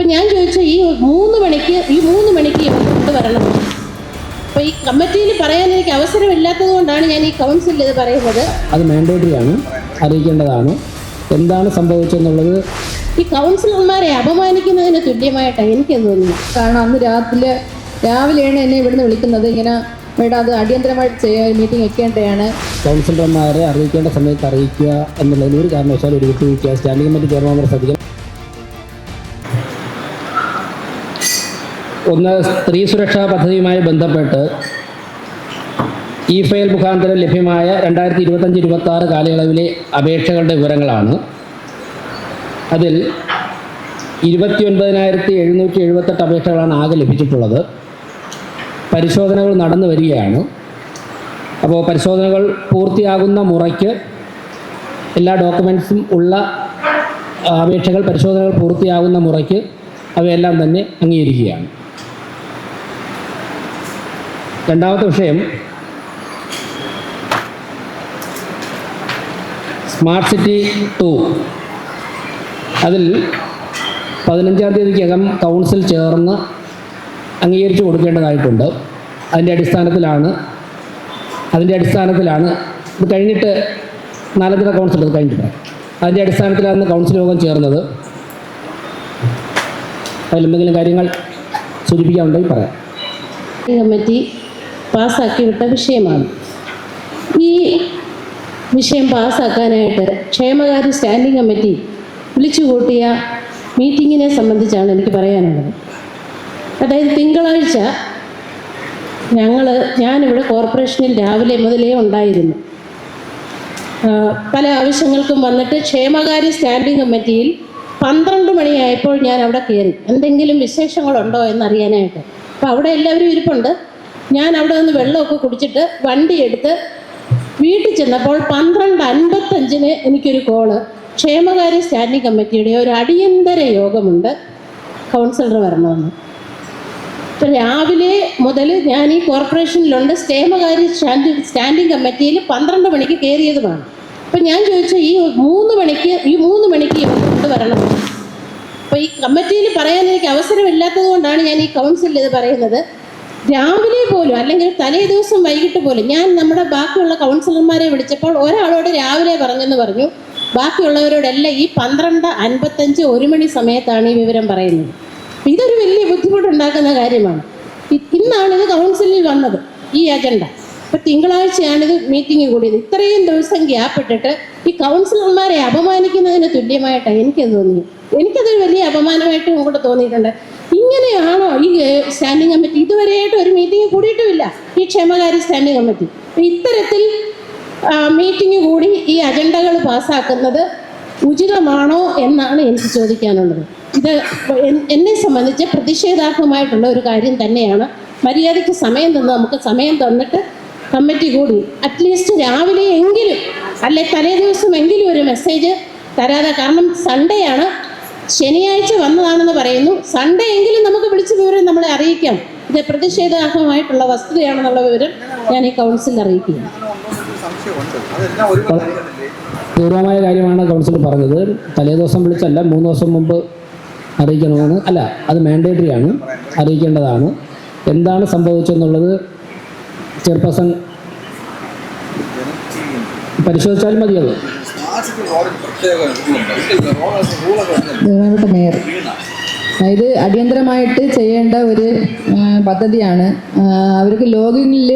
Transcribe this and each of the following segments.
അപ്പം ഞാൻ ചോദിച്ചാൽ ഈ മൂന്ന് മണിക്ക് ഈ മൂന്ന് മണിക്ക് കൊണ്ട് വരണം. അപ്പോൾ ഈ കമ്മിറ്റിയിൽ പറയാൻ എനിക്ക് അവസരമില്ലാത്തത് കൊണ്ടാണ് ഞാൻ ഈ കൗൺസിലിൽ ഇത് പറയുന്നത്. അത് മാൻഡേറ്ററി ആണ് അറിയിക്കേണ്ടതാണ്. എന്താണ് സംഭവിച്ചെന്നുള്ളത് ഈ കൗൺസിലർമാരെ അപമാനിക്കുന്നതിന് തുല്യമായിട്ടാണ് എനിക്ക് തോന്നുന്നു കാരണം അന്ന് രാത്രി രാവിലെയാണ് എന്നെ ഇവിടുന്ന് വിളിക്കുന്നത്. ഇങ്ങനെ മേഡം അത് അടിയന്തരമായിട്ട് ചെയ്യാൻ മീറ്റിംഗ് വെക്കേണ്ടതാണ്. കൗൺസിലർമാരെ അറിയിക്കേണ്ട സമയത്ത് അറിയിക്കുക എന്നുള്ളതിന് ഒരു കാരണവശാലും ഒരു വിട്ടുവീഴ്ച സ്റ്റാൻഡിംഗ് കമ്മിറ്റി ചെയർമാൻ ശ്രദ്ധിക്കണം. ഒന്ന് സ്ത്രീ സുരക്ഷാ പദ്ധതിയുമായി ബന്ധപ്പെട്ട് ഇ ഫയൽ മുഖാന്തരം ലഭ്യമായ രണ്ടായിരത്തി ഇരുപത്തഞ്ച് ഇരുപത്തി ആറ് കാലയളവിലെ അപേക്ഷകളുടെ വിവരങ്ങളാണ്. അതിൽ ഇരുപത്തി ഒൻപതിനായിരത്തി എഴുന്നൂറ്റി എഴുപത്തെട്ട് അപേക്ഷകളാണ് ആകെ ലഭിച്ചിട്ടുള്ളത്. പരിശോധനകൾ നടന്നു വരികയാണ്. അപ്പോൾ പരിശോധനകൾ പൂർത്തിയാകുന്ന മുറയ്ക്ക് എല്ലാ ഡോക്യുമെൻസും ഉള്ള അപേക്ഷകൾ പരിശോധനകൾ പൂർത്തിയാകുന്ന മുറയ്ക്ക് അവയെല്ലാം തന്നെ അംഗീകരിക്കുകയാണ്. രണ്ടാമത്തെ വിഷയം. സ്മാർട്ട് സിറ്റി ടു അതിൽ പതിനഞ്ചാം തീയതിക്കകം കൗൺസിൽ ചേർന്ന് അംഗീകരിച്ചു കൊടുക്കേണ്ടതായിട്ടുണ്ട് അതിന്റെ അടിസ്ഥാനത്തിലാണ് അതിന്റെ അടിസ്ഥാനത്തിലാണ് ഇത് കഴിഞ്ഞിട്ട് നാലഞ്ചര കൗൺസിൽ അത് കഴിഞ്ഞിട്ട് അതിന്റെ അടിസ്ഥാനത്തിലാണ് കൗൺസിൽ യോഗം ചേർന്നത്. അതിലെന്തെങ്കിലും കാര്യങ്ങൾ സൂചിപ്പിക്കാനുണ്ടെങ്കിൽ പറയാം. കമ്മിറ്റി പാസ്സാക്കി വിട്ട വിഷയമാണ്. ഈ വിഷയം പാസ്സാക്കാനായിട്ട് ക്ഷേമകാര്യ സ്റ്റാൻഡിംഗ് കമ്മിറ്റി വിളിച്ചു കൂട്ടിയ മീറ്റിങ്ങിനെ സംബന്ധിച്ചാണ് എനിക്ക് പറയാനുള്ളത്. അതായത് തിങ്കളാഴ്ച ഞങ്ങൾ ഞാനിവിടെ കോർപ്പറേഷനിൽ രാവിലെ മുതലേ ഉണ്ടായിരുന്നു. പല ആവശ്യങ്ങൾക്കും വന്നിട്ട് ക്ഷേമകാര്യ സ്റ്റാൻഡിംഗ് കമ്മിറ്റിയിൽ പന്ത്രണ്ട് മണിയായപ്പോൾ ഞാൻ അവിടെ കയറി. എന്തെങ്കിലും വിശേഷങ്ങളുണ്ടോ എന്നറിയാനായിട്ട്. അപ്പോൾ അവിടെ എല്ലാവരും ഇരിപ്പുണ്ട്. ഞാൻ അവിടെ നിന്ന് വെള്ളമൊക്കെ കുടിച്ചിട്ട് വണ്ടി എടുത്ത് വീട്ടിൽ ചെന്നപ്പോൾ പന്ത്രണ്ട് അൻപത്തഞ്ചിന് എനിക്കൊരു കോൾ. ക്ഷേമകാര്യ സ്റ്റാൻഡിംഗ് കമ്മിറ്റിയുടെ ഒരു അടിയന്തര യോഗമുണ്ട്. കൗൺസിലർ വരണമെന്ന്. ഇപ്പം രാവിലെ മുതൽ ഞാൻ ഈ കോർപ്പറേഷനിലുണ്ട്. ക്ഷേമകാര്യ സ്റ്റാൻഡിംഗ് സ്റ്റാൻഡിംഗ് കമ്മിറ്റിയിൽ പന്ത്രണ്ട് മണിക്ക് കയറിയതുമാണ്. അപ്പം ഞാൻ ചോദിച്ചു ഈ മൂന്ന് മണിക്ക് ഈ മൂന്ന് മണിക്ക് കൊണ്ട് കൊണ്ടുവരണം. അപ്പോൾ ഈ കമ്മിറ്റിയിൽ പറയാൻ എനിക്ക് അവസരമില്ലാത്തത് കൊണ്ടാണ് ഞാൻ ഈ കൗൺസിലിൽ ഇത് പറയുന്നത്. രാവിലെ പോലും അല്ലെങ്കിൽ തലേ ദിവസം വൈകിട്ട് പോലും ഞാൻ നമ്മുടെ ബാക്കിയുള്ള കൗൺസിലർമാരെ വിളിച്ചപ്പോൾ ഒരാളോട് രാവിലെ പറഞ്ഞെന്ന് പറഞ്ഞു. ബാക്കിയുള്ളവരോടെല്ലാം ഈ പന്ത്രണ്ട് അൻപത്തഞ്ച് ഒരു മണി സമയത്താണ് ഈ വിവരം പറയുന്നത്. ഇതൊരു വലിയ ബുദ്ധിമുട്ടുണ്ടാക്കുന്ന കാര്യമാണ്. ഇന്നാണ് ഇത് കൗൺസിലിൽ വന്നത് ഈ അജണ്ട. ഇപ്പൊ തിങ്കളാഴ്ചയാണ് ഇത് മീറ്റിംഗ് കൂടിയത്. ഇത്രയും ദിവസം ഗ്യാപ്പ് ഇട്ടിട്ട് ഈ കൗൺസിലർമാരെ അപമാനിക്കുന്നതിന് തുല്യമായിട്ടാണ് എനിക്കത് തോന്നിയത്. എനിക്കതൊരു വലിയ അപമാനമായിട്ടും കൂടെ തോന്നിയിട്ടുണ്ട്. ഇങ്ങനെയാണോ? ഈ സ്റ്റാൻഡിംഗ് കമ്മിറ്റി ഇതുവരെയായിട്ട് ഒരു മീറ്റിംഗ് കൂടിയിട്ടുമില്ല. ഈ ക്ഷേമകാര്യ സ്റ്റാൻഡിംഗ് കമ്മിറ്റി ഇത്തരത്തിൽ മീറ്റിംഗ് കൂടി ഈ അജണ്ടകൾ പാസ്സാക്കുന്നത് ഉചിതമാണോ എന്നാണ് എനിക്ക് ചോദിക്കാനുള്ളത്. ഇത് എന്നെ സംബന്ധിച്ച് പ്രതിഷേധാർഹമായിട്ടുള്ള ഒരു കാര്യം തന്നെയാണ്. മര്യാദയ്ക്ക് സമയം തന്ന്. നമുക്ക് സമയം തന്നിട്ട് കമ്മിറ്റി കൂടി അറ്റ്ലീസ്റ്റ് രാവിലെ എങ്കിലും അല്ലെ തലേ ദിവസം എങ്കിലും ഒരു മെസ്സേജ് തരാതെ. കാരണം സൺഡേ ആണ് ശനിയാഴ്ച വന്നതാണെന്ന് പറയുന്നു. സൺഡേ എങ്കിലും നമുക്ക് വിളിച്ച വിവരം നമ്മളെ അറിയിക്കാം. ഇത് പ്രതിഷേധാർഹമായിട്ടുള്ള വസ്തുതയാണെന്നുള്ള വിവരം ഞാൻ ഈ കൗൺസിലിൽ അറിയിക്കുന്നു. ഗൗരവമായ അതെല്ലാം ഒരു കാര്യമല്ലേ പൂർവമായ കാര്യമാണ് കൗൺസിൽ പറഞ്ഞത്. തലേ ദിവസം വിളിച്ചല്ല മൂന്ന് ദിവസം മുമ്പ് അറിയിക്കണമെന്ന്. അല്ല അത് മാൻഡേറ്ററി ആണ്. അറിയിക്കേണ്ടതാണ്. എന്താണ് സംഭവിച്ചെന്നുള്ളത് ചെയർപേഴ്സൺ പരിശോധിച്ചാൽ മതി ഇത് അടിയന്തരമായിട്ട് ചെയ്യേണ്ട ഒരു പദ്ധതിയാണ്. അവർക്ക് ലോഗിനിൽ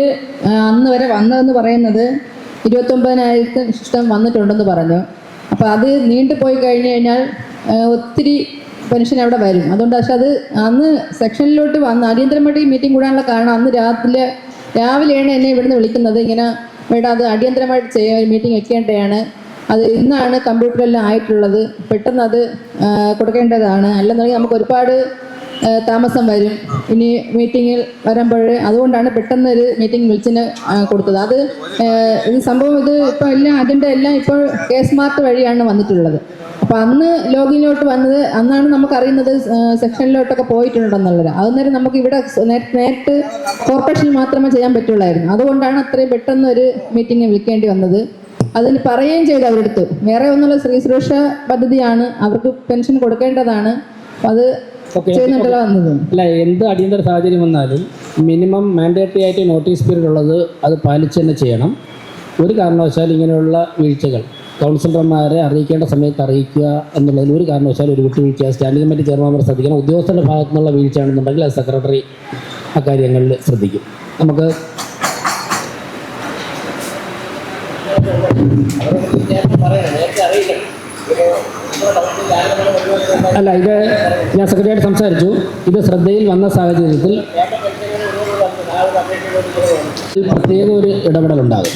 അന്ന് വരെ വന്നതെന്ന് പറയുന്നത് ഇരുപത്തൊമ്പതിനായിരത്തി ഇഷ്ടം വന്നിട്ടുണ്ടെന്ന് പറഞ്ഞു. അപ്പോൾ അത് നീണ്ടു പോയി കഴിഞ്ഞ് കഴിഞ്ഞാൽ ഒത്തിരി പെൻഷൻ അവിടെ വരും. അതുകൊണ്ട് പക്ഷെ അത് അന്ന് സെക്ഷനിലോട്ട് വന്ന് അടിയന്തരമായിട്ട് ഈ മീറ്റിംഗ് കൂടാനുള്ള കാരണം അന്ന് രാത്രിയിൽ രാവിലെയാണ് എന്നെ ഇവിടുന്ന് വിളിക്കുന്നത്. ഇങ്ങനെ വേണ്ട അത് അടിയന്തരമായിട്ട് ചെയ്യാൻ മീറ്റിംഗ് വെക്കേണ്ടതാണ്. അത് ഇന്നാണ് കമ്പ്യൂട്ടറെല്ലാം ആയിട്ടുള്ളത്. പെട്ടെന്ന് അത് കൊടുക്കേണ്ടതാണ്. അല്ലെന്നുണ്ടെങ്കിൽ നമുക്ക് ഒരുപാട് താമസം വരും. ഇനി മീറ്റിങ്ങിൽ വരുമ്പോൾ അതുകൊണ്ടാണ് പെട്ടെന്ന് ഒരു മീറ്റിംഗ് വിളിച്ചിന് കൊടുത്തത്. അത് ഇത് സംഭവം ഇത് ഇപ്പോൾ എല്ലാം അതിന്റെ എല്ലാം ഇപ്പോൾ കെ സ്മാർട്ട് വഴിയാണ് വന്നിട്ടുള്ളത്. അപ്പോൾ അന്ന് ലോഗിനിലോട്ട് വന്നത് അന്നാണ് നമുക്കറിയുന്നത് സെക്ഷനിലോട്ടൊക്കെ പോയിട്ടുണ്ടെന്നുള്ളത്. അന്നേരം നമുക്ക് ഇവിടെ നേരിട്ട് കോർപ്പറേഷനിൽ മാത്രമേ ചെയ്യാൻ പറ്റുള്ളായിരുന്നു. അതുകൊണ്ടാണ് അത്രയും പെട്ടെന്ന് ഒരു മീറ്റിംഗ് വിളിക്കേണ്ടി വന്നത്. അതിന് പറയുകയും ചെയ്തു അവരെടുത്ത്. വേറെ ഒന്നുള്ള സ്ത്രീ സുരക്ഷ പദ്ധതിയാണ് അവർക്ക് പെൻഷൻ കൊടുക്കേണ്ടതാണ്. അത് അല്ല എന്ത് അടിയന്തര സാഹചര്യം വന്നാലും മിനിമം മാൻഡേറ്ററി ആയിട്ട് നോട്ടീസ് പീരീഡ് ഉള്ളത് അത് പാലിച്ച് തന്നെ ചെയ്യണം. ഒരു കാരണവശാലും ഇങ്ങനെയുള്ള വീഴ്ചകൾ കൗൺസിലർമാരെ അറിയിക്കേണ്ട സമയത്ത് അറിയിക്കുക എന്നുള്ളതിൽ ഒരു കാരണവശാലും ഒരു വിട്ടുവീഴ്ച സ്റ്റാൻഡിംഗ് കമ്മിറ്റി ചെയർമാൻമാർ ശ്രദ്ധിക്കണം. ഉദ്യോഗസ്ഥരുടെ ഭാഗത്തുനിന്നുള്ള വീഴ്ചയാണെന്നുണ്ടെങ്കിൽ അത് സെക്രട്ടറി അക്കാര്യങ്ങളിൽ ശ്രദ്ധിക്കും. നമുക്ക് അല്ല ഇത് ഞാൻ സെക്രട്ടറിയായിട്ട് സംസാരിച്ചു. ഇത് ശ്രദ്ധയിൽ വന്ന സാഹചര്യത്തിൽ പ്രത്യേക ഒരു ഇടപെടൽ ഉണ്ടാകും.